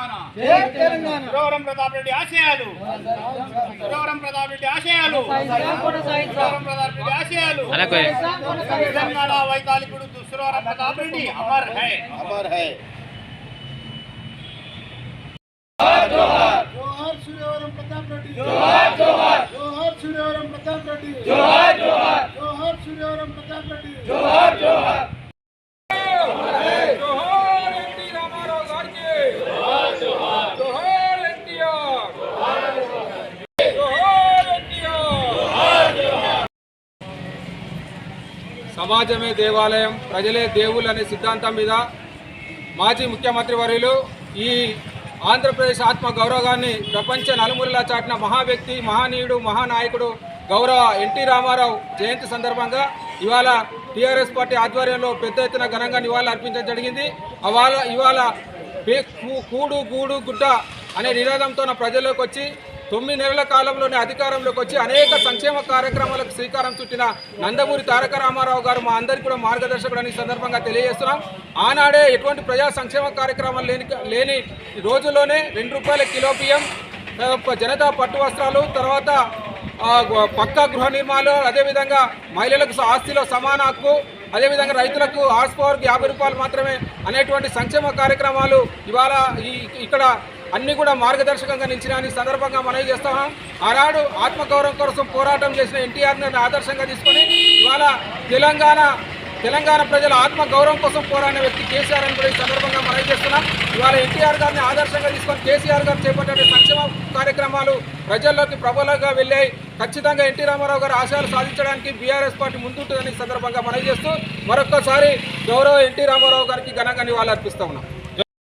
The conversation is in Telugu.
సురవరం ప్రతాప్ రెడ్డి ఆశయాలు సురవరం ప్రతాప్ రెడ్డి ఆశయాలు సురవరం ప్రతాప్ రెడ్డి ఆశయాలు తెలంగాణ వైతాళికుడు సురవరం ప్రతాప్ రెడ్డి అమర్ హై अमर है జోహార్ సూర్యవరం ప్రతాప్ రెడ్డి జోహార్ జోహార్ జోహార్ సూర్యవరం ప్రతాప్ రెడ్డి జోహార్ జోహార్ జోహార్ సూర్యవరం ప్రతాప్ రెడ్డి జోహార్ జోహార్ సమాజమే దేవాలయం ప్రజలే దేవుళ్ళు అనే సిద్ధాంతం మీద మాజీ ముఖ్యమంత్రి వర్యులు ఈ ఆంధ్రప్రదేశ్ ఆత్మ గౌరవాన్ని ప్రపంచ నలుమూలలా చాటిన మహా వ్యక్తి మహానీయుడు మహానాయకుడు గౌరవ ఎన్టీ రామారావు జయంతి సందర్భంగా ఇవాళ టీఆర్ఎస్ పార్టీ ఆధ్వర్యంలో పెద్ద ఎత్తున ఘనంగా నివాళులు అర్పించడం జరిగింది. అవాళ ఇవాళ కూడు గూడు గుడ్డ అనే నినాదంతో నా ప్రజల్లోకి వచ్చి తొమ్మిది నెలల కాలంలోనే అధికారంలోకి వచ్చి అనేక సంక్షేమ కార్యక్రమాలకు శ్రీకారం చుట్టిన నందమూరి తారక రామారావు గారు మా అందరికీ కూడా మార్గదర్శకుడు అని సందర్భంగా తెలియజేస్తున్నాం. ఆనాడే ఎటువంటి ప్రజా సంక్షేమ కార్యక్రమాలు లేని లేని రోజుల్లోనే రెండు రూపాయల కిలో బియ్యం జనతా పట్టు వస్త్రాలు తర్వాత పక్కా గృహ నిర్మాణాలు అదేవిధంగా మహిళలకు ఆస్తిలో సమాన హక్కు అదేవిధంగా రైతులకు హార్స్ పవర్కి యాభై రూపాయలు మాత్రమే అనేటువంటి సంక్షేమ కార్యక్రమాలు ఇవాళ ఈ ఇక్కడ అన్ని కూడా మార్గదర్శకంగా నిలిచిన సందర్భంగా మనవి చేస్తాం ఆనాడు ఆత్మగౌరవం కోసం పోరాటం చేసిన ఎన్టీఆర్ని ఆదర్శంగా తీసుకొని ఇవాళ తెలంగాణ తెలంగాణ ప్రజల ఆత్మగౌరవం కోసం పోరాడిన వ్యక్తి కేసీఆర్ అని కూడా ఈ సందర్భంగా మనవి చేస్తున్నాం. ఇవాళ ఎన్టీఆర్ గారిని ఆదర్శంగా తీసుకొని కేసీఆర్ గారు చేపట్టే సంక్షేమ కార్యక్రమాలు ప్రజల్లోకి ప్రబలంగా వెళ్ళాయి. ఖచ్చితంగా ఎన్టీ రామారావు గారు ఆశయాలు సాధించడానికి బీఆర్ఎస్ పార్టీ ముందుంటుందని ఈ సందర్భంగా మనవి చేస్తూ మరొక్కసారి గౌరవ ఎన్టీ రామారావు గారికి ఘనంగా నివాళులు అర్పిస్తా ఉన్నాం.